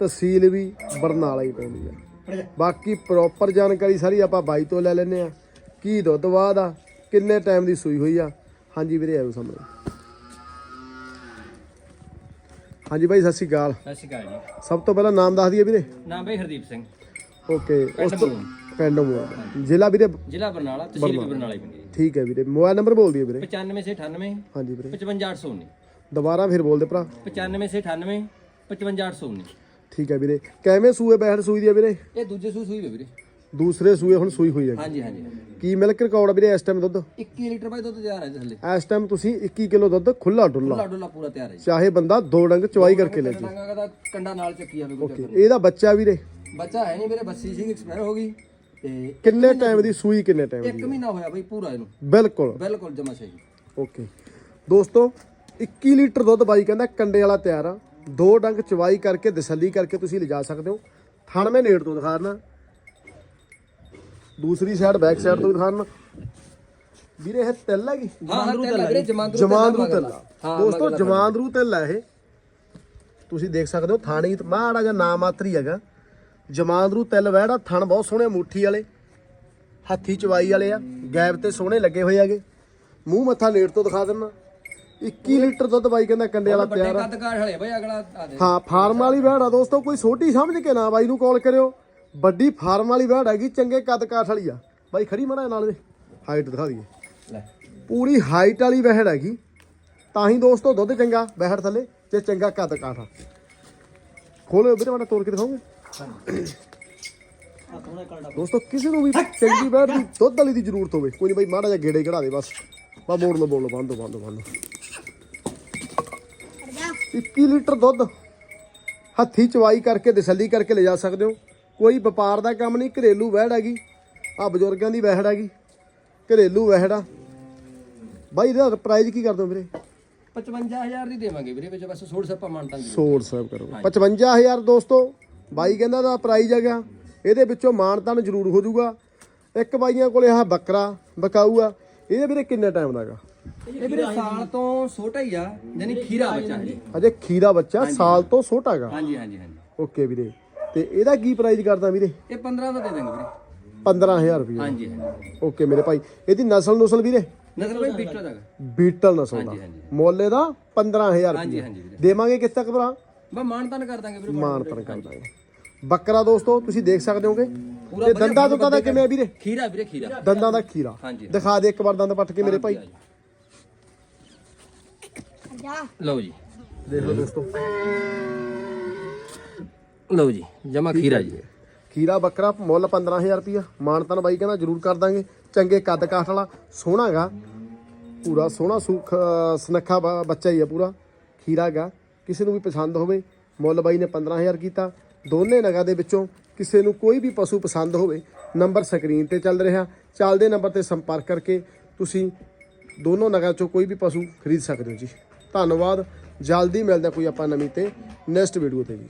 ਤਹਿਸੀਲ ਵੀ ਬਰਨਾਲਾ ਹੀ ਪੈਂਦੀ ਆ। ਬਾਕੀ ਪ੍ਰੋਪਰ ਜਾਣਕਾਰੀ ਸਾਰੀ ਆਪਾਂ ਬਾਈ ਤੋਂ ਲੈ ਲੈਨੇ ਆ। ਕੀ ਦੁੱਧ ਬਾਅਦ ਆ ਕਿੰਨੇ ਟਾਈਮ ਦੀ ਸੂਈ ਹੋਈ ਆ। ਹਾਂਜੀ ਵੀਰੇ ਆਇਓ ਸਾਹਮਣੇ। ਹਾਂਜੀ ਬਾਈ ਸਤਿ ਸ਼੍ਰੀ ਅਕਾਲ। ਸਤਿ ਸ਼੍ਰੀ ਅਕਾਲ ਜੀ। ਸਭ ਤੋਂ ਪਹਿਲਾਂ ਨਾਮ ਦੱਸ ਦਈਏ ਵੀਰੇ। ਨਾਮ ਬਈ ਹਰਦੀਪ ਸਿੰਘ। ਓਕੇ ਉਸ ਤੋਂ। ਪਿੰਡ ਮੂਮ ਜ਼ਿਲ੍ਹਾ ਵੀਰੇ? ਜ਼ਿਲ੍ਹਾ ਬਰਨਾਲਾ ਤਹਿਸੀਲ ਬਰਨਾਲਾ ਹੀ ਪੈਂਦੀ ਠੀਕ ਹੈ ਵੀਰੇ ਮੋਬਾਈਲ ਨੰਬਰ ਬੋਲ ਦਈਏ ਵੀਰੇ। 95 ਸੇ 98 ਹਾਂਜੀ ਵੀਰੇ। 55819 ਦੁਬਾਰਾ ਫਿਰ ਬੋਲ ਦੇ ਭਰਾ 95 ਸੇ 98 55819 ਠੀਕ ਹੈ ਵੀਰੇ। ਕਿਵੇਂ ਸੂਏ ਬੈਠ ਸੂਈ ਦੀ ਆ ਵੀਰੇ? ਇਹ ਦੂਜੇ ਸੂ ਸੂਈ ਵੇ ਵੀਰੇ। ਦੂਸਰੇ ਸੂਏ ਹੁਣ ਸੂਈ ਹੋਈ ਹੈ ਹਾਂਜੀ ਹਾਂਜੀ ਕੀ ਮਿਲਕ ਰਿਕਾਰਡ ਆ ਵੀਰੇ ਇਸ ਟਾਈਮ ਦੁੱਧ? 21 ਲੀਟਰ ਬਾਈ ਦੁੱਧ ਤਿਆਰ ਹੈ ਜੀ ਥੱਲੇ ਇਸ ਟਾਈਮ ਤੁਸੀਂ 21 ਕਿਲੋ ਦੁੱਧ ਖੁੱਲਾ ਡੁੱਲਾ ਡੁੱਲਾ ਡੁੱਲਾ ਪੂਰਾ ਤਿਆਰ ਹੈ ਜੀ। ਚਾਹੇ ਬੰਦਾ ਦੋ ਡੰਗ ਚਵਾਈ ਕਰਕੇ ਲੈ ਜੇ। ਟਾਂਗਾ ਦਾ ਕੰਡਾ ਨਾਲ ਚੱਕੀ ਆਵੇ ਕੋਈ ਓਕੇ। ਇਹਦਾ ਬੱਚਾ ਵੀਰੇ। ਬੱਚਾ ਹੈ ਨਹੀਂ ਵੀਰੇ ਬੱਸੀ ਸੀ ਐਕਸਪਾਇਰ ਹੋ ਗਈ। ਤੇ ਕਿੰਨੇ ਟਾਈਮ ਦੀ ਸੂਈ ਕਿੰਨੇ ਟਾਈਮ ਇੱਕ ਮਹੀਨਾ ਹੋਇਆ ਬਈ ਪੂਰਾ ਇਹਨੂੰ। ਬਿਲਕੁਲ। ਬਿਲਕੁਲ ਜਮਾ ਸਹੀ ਓਕੇ। ਦੋਸਤੋ 21 ਲੀਟਰ ਦੁੱਧ ਬਾਈ ਕਹਿੰਦਾ ਕੰਡੇ ਵਾਲਾ ਤਿਆਰ ਆ। ਦੋ ਡੰਗ ਚਵਾਈ ਕਰਕੇ ਤਸੱਲੀ ਕਰਕੇ ਤੁਸੀਂ ਲਿਜਾ ਸਕਦੇ ਹੋ। ਥਣਵੇਂ ਨੇੜ ਤੋਂ ਦਿਖਾਣਾ ਦੂਸਰੀ ਸਾਈਡ ਬੈਕ ਸਾਈਡ ਤੋਂ ਵੀ ਦਿਖਾਣਾ ਵੀਰੇ ਇਹ ਤਿੱਲ ਹੈਗੀ? ਹਾਂ ਹਾਂ ਤੇ ਵੀਰੇ। ਜਮਾਂਦਰੂ ਜਮਾਂਦਰੂ ਤਿੱਲ। ਹਾਂ, ਦੋਸਤੋ ਜਮਾਂਦਰੂ ਤਿੱਲ ਆ ਇਹ। ਤੁਸੀਂ ਦੇਖ ਸਕਦੇ ਹੋ ਥਾਣੀ ਮਾੜਾ ਜਿਹਾ ਨਾ ਮਾਤਰੀ ਹੈਗਾ। ਜਮਾਂਦਰੂ ਤਿੱਲ ਵਹਿੜਾ ਥਣ ਬਹੁਤ ਸੋਹਣੇ ਮੁੱਠੀ ਵਾਲੇ। ਹੱਥੀ ਚਵਾਈ ਵਾਲੇ ਆ ਗੈਬ ਤੇ ਸੋਹਣੇ ਲੱਗੇ ਹੋਏ ਹੈਗੇ। ਮੂੰਹ ਮੱਥਾ ਨੇੜ ਤੋਂ ਦਿਖਾ ਦਿੰਨਾ। 21 ਲੀਟਰ ਦੁੱਧ ਬਾਈ ਕਹਿੰਦਾ ਕੰਡੇ ਵਾਲਾ ਵੱਡੇ ਤਿਆਰ ਆ। ਕੱਦ ਕਾਠ ਵਾਲੇ ਬਈ ਅਗਲਾ ਆ ਦੇ। ਹਾਂ ਫਾਰਮ ਵਾਲੀ ਵਹਿੜ ਆ ਦੋਸਤੋ ਕੋਈ ਛੋਟੀ ਸਮਝ ਕੇ ਨਾ ਬਾਈ ਨੂੰ ਕਾਲ ਕਰਿਓ। ਵੱਡੀ ਫਾਰਮ ਵਾਲੀ ਵਹਿੜ ਹੈਗੀ ਚੰਗੇ ਕੱਦ ਕਾਠ ਵਾਲੀ ਆ। ਬਾਈ ਖੜੀ ਮੜਾ ਨਾਲ ਦੇ ਹਾਈਟ ਦਿਖਾ ਦਈਏ। ਲੈ। ਪੂਰੀ ਹਾਈਟ ਵਾਲੀ ਵਹਿੜ ਹੈਗੀ ਤਾਂ ਹੀ ਦੋਸਤੋ ਦੁੱਧ ਚੰਗਾ ਵਹਿੜ ਥੱਲੇ ਤੇ ਚੰਗਾ ਕੱਦ ਕਾਠ ਆ। ਖੋਲੋ ਵੀਰੇ ਮਾੜਾ ਤੋੜ ਕੇ ਦਿਖਾਓਗੇ? ਦੋਸਤੋ ਕਿਸੇ ਨੂੰ ਵੀ ਚੰਗੀ ਵਹਿੜ ਦੀ ਦੁੱਧ ਵਾਲੀ ਦੀ ਜ਼ਰੂਰਤ ਹੋਵੇ ਕੋਈ ਨਹੀਂ ਬਾਈ ਮਾੜਾ ਜਿਹਾ ਗੇੜੇ ਕਢਾ ਦੇ ਬਸ। ਬਾ ਮੋੜ ਲਓ ਬੋਲੋ ਬੰਦ ਬੰਦ ਬੰਦ। 21 ਲੀਟਰ ਦੁੱਧ ਹੱਥੀ ਚਵਾਈ ਕਰਕੇ ਤਸੱਲੀ ਕਰਕੇ ਲੈ ਜਾ ਸਕਦੇ ਹੋ। ਕੋਈ ਵਪਾਰ ਦਾ ਕੰਮ ਨਹੀਂ ਘਰੇਲੂ ਵਹਿੜ ਹੈਗੀ। ਆ ਬਜ਼ੁਰਗਾਂ ਦੀ ਵਹਿੜ ਹੈਗੀ। ਘਰੇਲੂ ਵਹਿੜ। ਆ ਬਾਈ ਇਹਦਾ ਪ੍ਰਾਈਜ਼ ਕੀ ਕਰਦੇ ਹੋ ਵੀਰੇ? 55000 ਦੀ ਦੇਵਾਂਗੇ ਵੀਰੇ ਵਿੱਚ ਬਸ ਸੋੜ ਸੱਪਾ ਮੰਨਤਾਂ ਦੀ। ਸੋੜ ਸਾਹਿਬ ਕਰੋ। 55000 ਦੋਸਤੋ ਬਾਈ ਕਹਿੰਦਾ ਦਾ ਪ੍ਰਾਈਜ਼ ਹੈਗਾ। ਇਹਦੇ ਵਿੱਚੋਂ ਮਾਨਤਨ ਜ਼ਰੂਰ ਹੋ ਜਾਊਗਾ। ਇੱਕ ਬਾਈਆਂ ਕੋਲੇ ਆਹ ਬੱਕਰਾ ਬਕਾਊ ਆ। ਇਹਦੇ ਵੀਰੇ ਕਿੰਨੇ ਟਾਈਮ ਦਾ ਹੈਗਾ? ਇਹ ਵੀਰੇ ਸਾਲ ਤੋਂ ਛੋਟਾ ਹੀ ਆ ਯਾਨੀ ਖੀਰਾ ਬੱਚਾ ਹੈ ਅਜੇ ਖੀਰਾ ਬੱਚਾ ਸਾਲ ਤੋਂ ਛੋਟਾ ਹੈਗਾ। ਹਾਂਜੀ ਹਾਂਜੀ ਹਾਂਜੀ। ਓਕੇ ਵੀਰੇ। ਤੇ ਇਹਦਾ ਕੀ ਪ੍ਰਾਈਜ਼ ਕਰਦਾ ਵੀਰੇ? ਇਹ 15 ਦਾ ਦੇ ਦਾਂਗੇ ਵੀਰੇ। 15000 ਰੁਪਏ ਹਾਂਜੀ ਹਾਂਜੀ। ਓਕੇ ਮੇਰੇ ਭਾਈ ਇਹਦੀ ਨਸਲ ਨੁਸਲ ਵੀਰੇ? ਨਸਲ ਬਈ ਬੀਟਾ ਦਾ ਬੀਟਲ ਨਸਲ ਦਾ। ਹਾਂਜੀ, ਹਾਂਜੀ। ਮੁੱਲ ਇਹਦਾ 15000 ਹਾਂਜੀ ਰੁਪਏ ਹਾਂਜੀ ਵੀਰੇ। ਦੇਵਾਂਗੇ ਕਿਸ ਤੱਕ ਭਰਾ? ਬਾ ਮਾਨਤਾਨ ਕਰ ਦਾਂਗੇ ਵੀਰੇ ਮਾਨਤਨ ਕਰ ਦਾਂਗੇ। ਬੱਕਰਾ ਦੋਸਤੋ ਤੁਸੀਂ ਦੇਖ ਸਕਦੇ ਹੋਗੇ। ਪੂਰਾ ਤੇ ਵਧੀਆ ਦੰਦਾਂ ਦੁੱਤਾਂ ਦਾ ਕਿਵੇਂ ਆ ਵੀਰੇ? ਖੀਰਾ ਵੀਰੇ ਖੀਰਾ। ਦੰਦਾਂ ਦਾ ਖੀਰਾ। ਹਾਂਜੀ। ਦਿਖਾ ਦੇ ਇੱਕ ਵਾਰ ਦੰਦ ਪੱਟ ਕੇ ਮੇਰੇ ਭਾਈ। ਲਓ ਜੀ। ਦੇਖ ਲਓ ਦੋਸਤੋ ਲਓ ਜੀ, ਜਮਾ ਖੀਰਾ ਜੀ। ਖੀਰਾ ਬੱਕਰਾ ਮੁੱਲ 15000 ਰੁਪਿਆ ਮਾਨਤਨ ਬਾਈ ਕਹਿੰਦਾ ਜ਼ਰੂਰ ਕਰ ਦਾਂਗੇ। ਚੰਗੇ ਕੱਦ ਕਾਠ ਵਾਲਾ ਸੋਹਣਾਗਾ ਪੂਰਾ ਸੋਹਣਾ ਸੁਖ ਸੁਨੱਖਾ ਬ- ਬੱਚਾ ਹੀ ਆ ਪੂਰਾ। ਖੀਰਾਗਾ ਕਿਸੇ ਨੂੰ ਵੀ ਪਸੰਦ ਹੋਵੇ, ਮੁੱਲ ਬਾਈ ਨੇ 15000 ਕੀਤਾ। ਦੋਨੇ ਨਗਾਂ ਦੇ ਵਿੱਚੋਂ ਕਿਸੇ ਨੂੰ ਕੋਈ ਵੀ ਪਸ਼ੂ ਪਸੰਦ ਹੋਵੇ, ਨੰਬਰ ਸਕਰੀਨ ਤੇ ਚੱਲ ਰਿਹਾ। ਚੱਲਦੇ ਨੰਬਰ ਤੇ ਸੰਪਰਕ ਕਰਕੇ ਤੁਸੀਂ ਦੋਨੋਂ ਨਗਾਂ ਚੋਂ ਕੋਈ ਵੀ ਪਸ਼ੂ ਖਰੀਦ ਸਕਦੇ ਹੋ ਜੀ। ਧੰਨਵਾਦ। ਜਲਦੀ ਮਿਲਦਾ ਕੋਈ ਆਪਾਂ ਨਵੀਂ ਤੇ ਨੈਕਸਟ ਵੀਡੀਓ ਤੇ ਜੀ।